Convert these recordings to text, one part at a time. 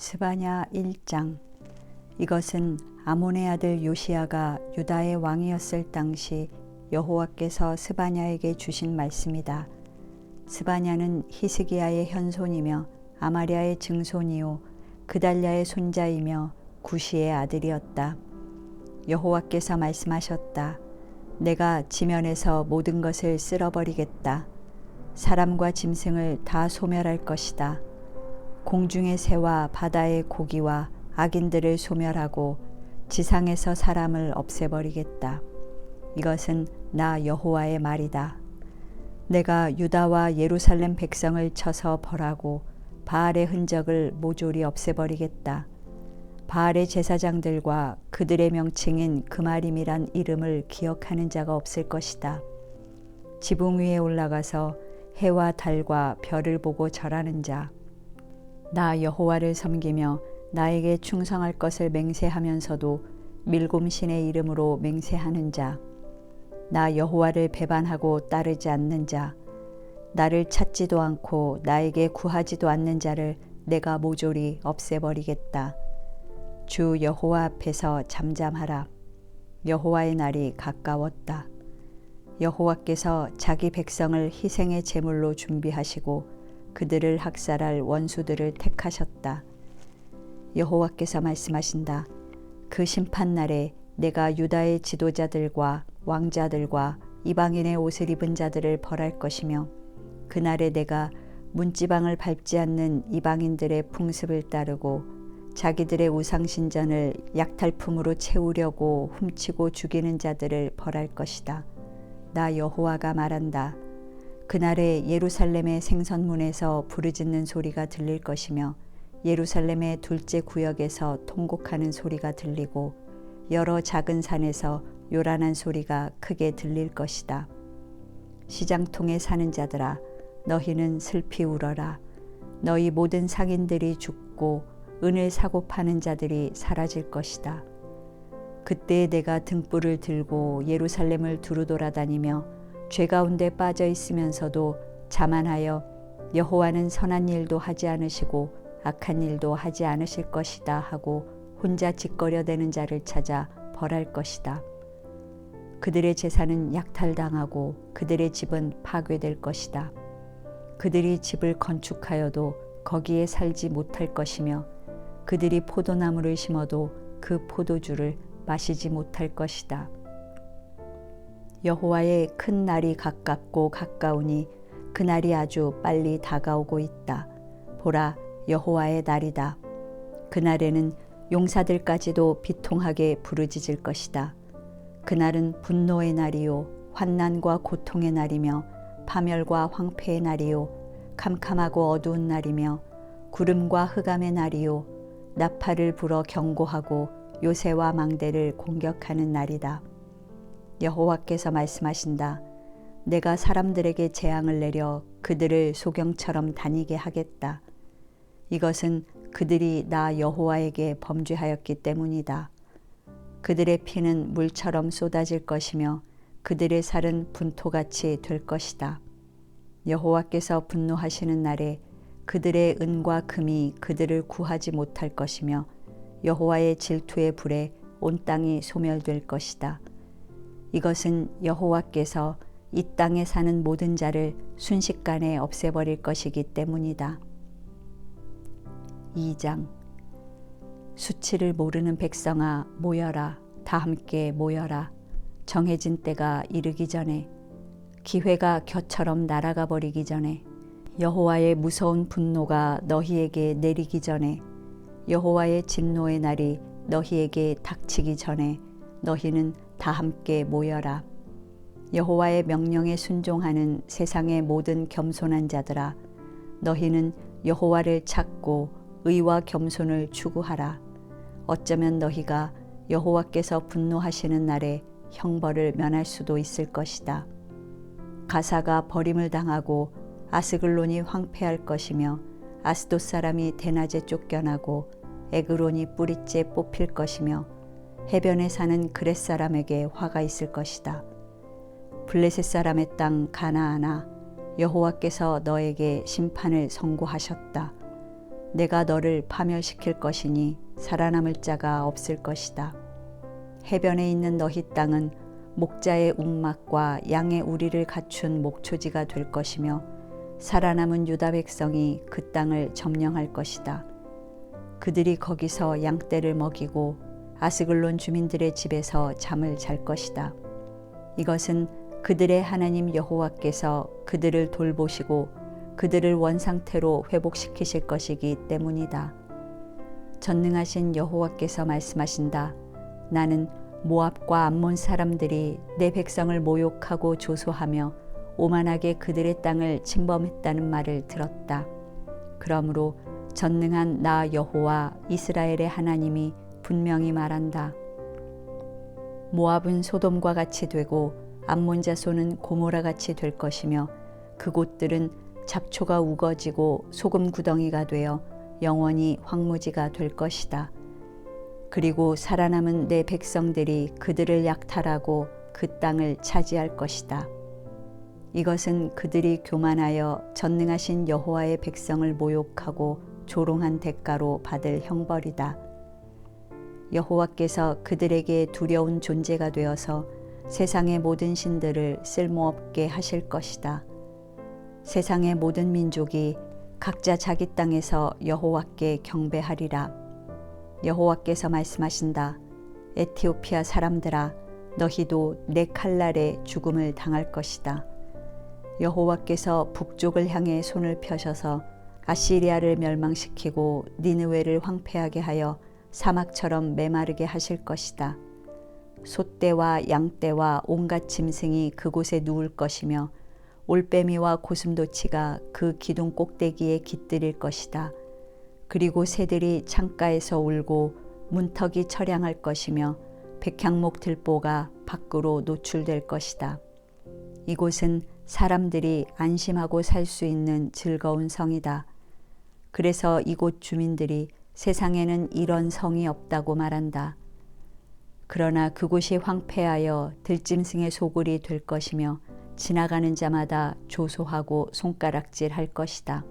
스바냐 1장 이것은 아몬의 아들 요시아가 유다의 왕이었을 당시 여호와께서 스바냐에게 주신 말씀이다. 스바냐는 히스기야의 현손이며 아마리아의 증손이요 그달랴의 손자이며 구시의 아들이었다. 여호와께서 말씀하셨다. 내가 지면에서 모든 것을 쓸어버리겠다. 사람과 짐승을 다 소멸할 것이다. 공중의 새와 바다의 고기와 악인들을 소멸하고 지상에서 사람을 없애버리겠다. 이것은 나 여호와의 말이다. 내가 유다와 예루살렘 백성을 쳐서 벌하고 바알의 흔적을 모조리 없애버리겠다. 바알의 제사장들과 그들의 명칭인 그마림이란 이름을 기억하는 자가 없을 것이다. 지붕 위에 올라가서 해와 달과 별을 보고 절하는 자, 나 여호와를 섬기며 나에게 충성할 것을 맹세하면서도 밀곰신의 이름으로 맹세하는 자, 나 여호와를 배반하고 따르지 않는 자, 나를 찾지도 않고 나에게 구하지도 않는 자를 내가 모조리 없애버리겠다. 주 여호와 앞에서 잠잠하라. 여호와의 날이 가까웠다. 여호와께서 자기 백성을 희생의 제물로 준비하시고 그들을 학살할 원수들을 택하셨다. 여호와께서 말씀하신다. 그 심판 날에 내가 유다의 지도자들과 왕자들과 이방인의 옷을 입은 자들을 벌할 것이며 그날에 내가 문지방을 밟지 않는 이방인들의 풍습을 따르고 자기들의 우상신전을 약탈품으로 채우려고 훔치고 죽이는 자들을 벌할 것이다. 나 여호와가 말한다. 그날에 예루살렘의 생선문에서 부르짖는 소리가 들릴 것이며 예루살렘의 둘째 구역에서 통곡하는 소리가 들리고 여러 작은 산에서 요란한 소리가 크게 들릴 것이다. 시장통에 사는 자들아 너희는 슬피 울어라 너희 모든 상인들이 죽고 은을 사고 파는 자들이 사라질 것이다. 그때 내가 등불을 들고 예루살렘을 두루 돌아다니며 죄 가운데 빠져 있으면서도 자만하여 여호와는 선한 일도 하지 않으시고 악한 일도 하지 않으실 것이다 하고 혼자 짓거려대는 자를 찾아 벌할 것이다. 그들의 재산은 약탈당하고 그들의 집은 파괴될 것이다. 그들이 집을 건축하여도 거기에 살지 못할 것이며 그들이 포도나무를 심어도 그 포도주를 마시지 못할 것이다. 여호와의 큰 날이 가깝고 가까우니 그 날이 아주 빨리 다가오고 있다. 보라, 여호와의 날이다. 그 날에는 용사들까지도 비통하게 부르짖을 것이다. 그날은 분노의 날이요, 환난과 고통의 날이며 파멸과 황폐의 날이요, 캄캄하고 어두운 날이며 구름과 흑암의 날이요, 나팔을 불어 경고하고 요새와 망대를 공격하는 날이다. 여호와께서 말씀하신다. 내가 사람들에게 재앙을 내려 그들을 소경처럼 다니게 하겠다. 이것은 그들이 나 여호와에게 범죄하였기 때문이다. 그들의 피는 물처럼 쏟아질 것이며 그들의 살은 분토같이 될 것이다. 여호와께서 분노하시는 날에 그들의 은과 금이 그들을 구하지 못할 것이며 여호와의 질투의 불에 온 땅이 소멸될 것이다. 이것은 여호와께서 이 땅에 사는 모든 자를 순식간에 없애버릴 것이기 때문이다. 2장. 수치를 모르는 백성아 모여라. 다 함께 모여라. 정해진 때가 이르기 전에 기회가 겨처럼 날아가 버리기 전에 여호와의 무서운 분노가 너희에게 내리기 전에 여호와의 진노의 날이 너희에게 닥치기 전에 너희는 다 함께 모여라. 여호와의 명령에 순종하는 세상의 모든 겸손한 자들아 너희는 여호와를 찾고 의와 겸손을 추구하라. 어쩌면 너희가 여호와께서 분노하시는 날에 형벌을 면할 수도 있을 것이다. 가사가 버림을 당하고 아스글론이 황폐할 것이며 아스돗 사람이 대낮에 쫓겨나고 에그론이 뿌리째 뽑힐 것이며 해변에 사는 그렛 사람에게 화가 있을 것이다. 블레셋 사람의 땅 가나아나 여호와께서 너에게 심판을 선고하셨다. 내가 너를 파멸시킬 것이니 살아남을 자가 없을 것이다. 해변에 있는 너희 땅은 목자의 움막과 양의 우리를 갖춘 목초지가 될 것이며 살아남은 유다 백성이 그 땅을 점령할 것이다. 그들이 거기서 양떼를 먹이고 아스글론 주민들의 집에서 잠을 잘 것이다. 이것은 그들의 하나님 여호와께서 그들을 돌보시고 그들을 원상태로 회복시키실 것이기 때문이다. 전능하신 여호와께서 말씀하신다. 나는 모압과 암몬 사람들이 내 백성을 모욕하고 조소하며 오만하게 그들의 땅을 침범했다는 말을 들었다. 그러므로 전능한 나 여호와 이스라엘의 하나님이 분명히 말한다. 모압은 소돔과 같이 되고 암몬 자손은 고모라 같이 될 것이며 그곳들은 잡초가 우거지고 소금 구덩이가 되어 영원히 황무지가 될 것이다. 그리고 살아남은 내 백성들이 그들을 약탈하고 그 땅을 차지할 것이다. 이것은 그들이 교만하여 전능하신 여호와의 백성을 모욕하고 조롱한 대가로 받을 형벌이다. 여호와께서 그들에게 두려운 존재가 되어서 세상의 모든 신들을 쓸모없게 하실 것이다. 세상의 모든 민족이 각자 자기 땅에서 여호와께 경배하리라. 여호와께서 말씀하신다. 에티오피아 사람들아, 너희도 내 칼날에 죽음을 당할 것이다. 여호와께서 북쪽을 향해 손을 펴셔서 아시리아를 멸망시키고 니느웨를 황폐하게 하여 사막처럼 메마르게 하실 것이다. 소떼와 양떼와 온갖 짐승이 그곳에 누울 것이며 올빼미와 고슴도치가 그 기둥 꼭대기에 깃들일 것이다. 그리고 새들이 창가에서 울고 문턱이 처량할 것이며 백향목 들보가 밖으로 노출될 것이다. 이곳은 사람들이 안심하고 살 수 있는 즐거운 성이다. 그래서 이곳 주민들이 세상에는 이런 성이 없다고 말한다. 그러나 그곳이 황폐하여 들짐승의 소굴이 될 것이며 지나가는 자마다 조소하고 손가락질 할 것이다.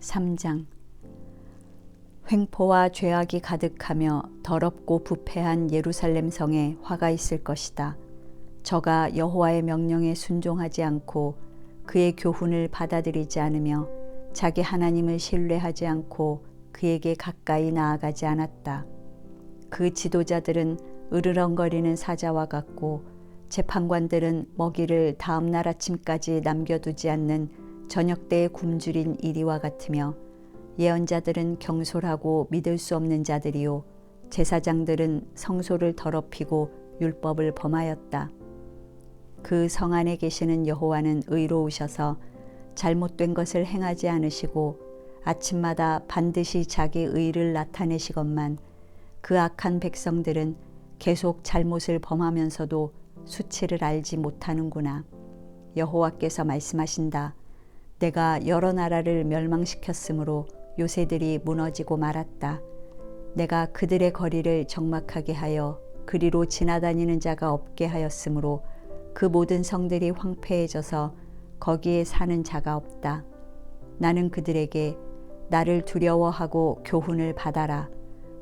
3장 횡포와 죄악이 가득하며 더럽고 부패한 예루살렘 성에 화가 있을 것이다. 저가 여호와의 명령에 순종하지 않고 그의 교훈을 받아들이지 않으며 자기 하나님을 신뢰하지 않고 그에게 가까이 나아가지 않았다. 그 지도자들은 으르렁거리는 사자와 같고 재판관들은 먹이를 다음 날 아침까지 남겨두지 않는 저녁 때에 굶주린 이리와 같으며 예언자들은 경솔하고 믿을 수 없는 자들이요 제사장들은 성소를 더럽히고 율법을 범하였다. 그 성 안에 계시는 여호와는 의로우셔서 잘못된 것을 행하지 않으시고 아침마다 반드시 자기 의를 나타내시건만 그 악한 백성들은 계속 잘못을 범하면서도 수치를 알지 못하는구나. 여호와께서 말씀하신다. 내가 여러 나라를 멸망시켰으므로 요새들이 무너지고 말았다. 내가 그들의 거리를 적막하게 하여 그리로 지나다니는 자가 없게 하였으므로 그 모든 성들이 황폐해져서 거기에 사는 자가 없다. 나는 그들에게 나를 두려워하고 교훈을 받아라.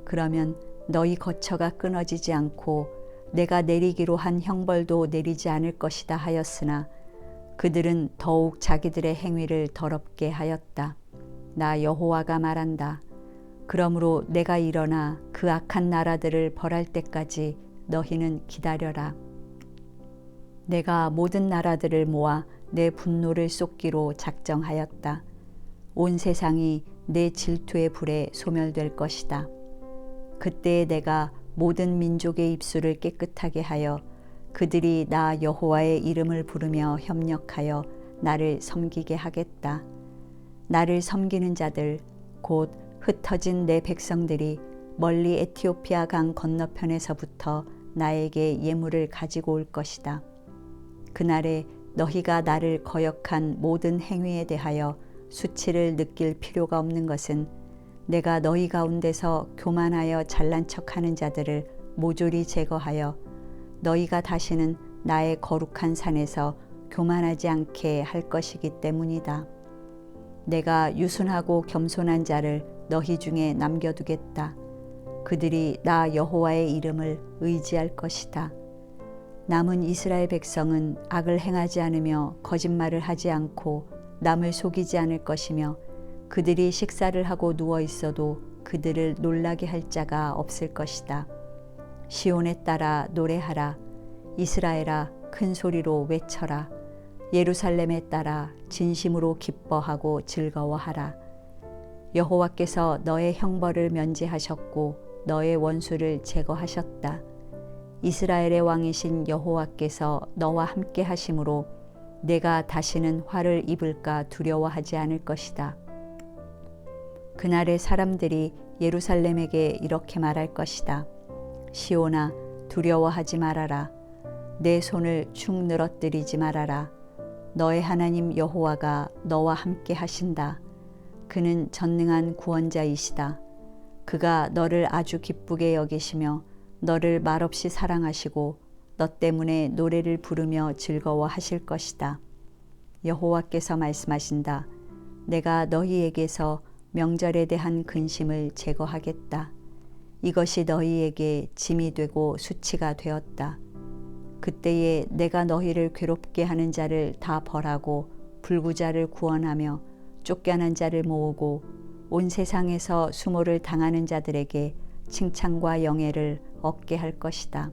그러면 너희 거처가 끊어지지 않고 내가 내리기로 한 형벌도 내리지 않을 것이다 하였으나 그들은 더욱 자기들의 행위를 더럽게 하였다. 나 여호와가 말한다. 그러므로 내가 일어나 그 악한 나라들을 벌할 때까지 너희는 기다려라. 내가 모든 나라들을 모아 내 분노를 쏟기로 작정하였다. 온 세상이 내 질투의 불에 소멸될 것이다. 그때 내가 모든 민족의 입술을 깨끗하게 하여 그들이 나 여호와의 이름을 부르며 협력하여 나를 섬기게 하겠다. 나를 섬기는 자들 곧 흩어진 내 백성들이 멀리 에티오피아 강 건너편에서부터 나에게 예물을 가지고 올 것이다. 그날에 너희가 나를 거역한 모든 행위에 대하여 수치를 느낄 필요가 없는 것은 내가 너희 가운데서 교만하여 잘난 척하는 자들을 모조리 제거하여 너희가 다시는 나의 거룩한 산에서 교만하지 않게 할 것이기 때문이다. 내가 유순하고 겸손한 자를 너희 중에 남겨두겠다. 그들이 나 여호와의 이름을 의지할 것이다. 남은 이스라엘 백성은 악을 행하지 않으며 거짓말을 하지 않고 남을 속이지 않을 것이며 그들이 식사를 하고 누워 있어도 그들을 놀라게 할 자가 없을 것이다. 시온에 따라 노래하라. 이스라엘아 큰 소리로 외쳐라. 예루살렘에 따라 진심으로 기뻐하고 즐거워하라. 여호와께서 너의 형벌을 면제하셨고 너의 원수를 제거하셨다. 이스라엘의 왕이신 여호와께서 너와 함께 하심으로 내가 다시는 화를 입을까 두려워하지 않을 것이다. 그날의 사람들이 예루살렘에게 이렇게 말할 것이다. 시온아 두려워하지 말아라. 내 손을 축 늘어뜨리지 말아라. 너의 하나님 여호와가 너와 함께 하신다. 그는 전능한 구원자이시다. 그가 너를 아주 기쁘게 여기시며 너를 말없이 사랑하시고 너 때문에 노래를 부르며 즐거워하실 것이다. 여호와께서 말씀하신다. 내가 너희에게서 명절에 대한 근심을 제거하겠다. 이것이 너희에게 짐이 되고 수치가 되었다. 그때에 내가 너희를 괴롭게 하는 자를 다 벌하고 불구자를 구원하며 쫓겨난 자를 모으고 온 세상에서 수모를 당하는 자들에게 칭찬과 영예를 얻게 할 것이다.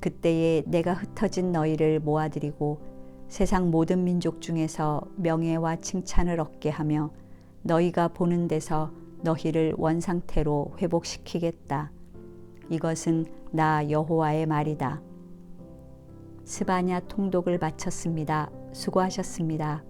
그때에 내가 흩어진 너희를 모아들이고 세상 모든 민족 중에서 명예와 칭찬을 얻게 하며 너희가 보는 데서 너희를 원상태로 회복시키겠다. 이것은 나 여호와의 말이다. 스바냐 통독을 마쳤습니다. 수고하셨습니다.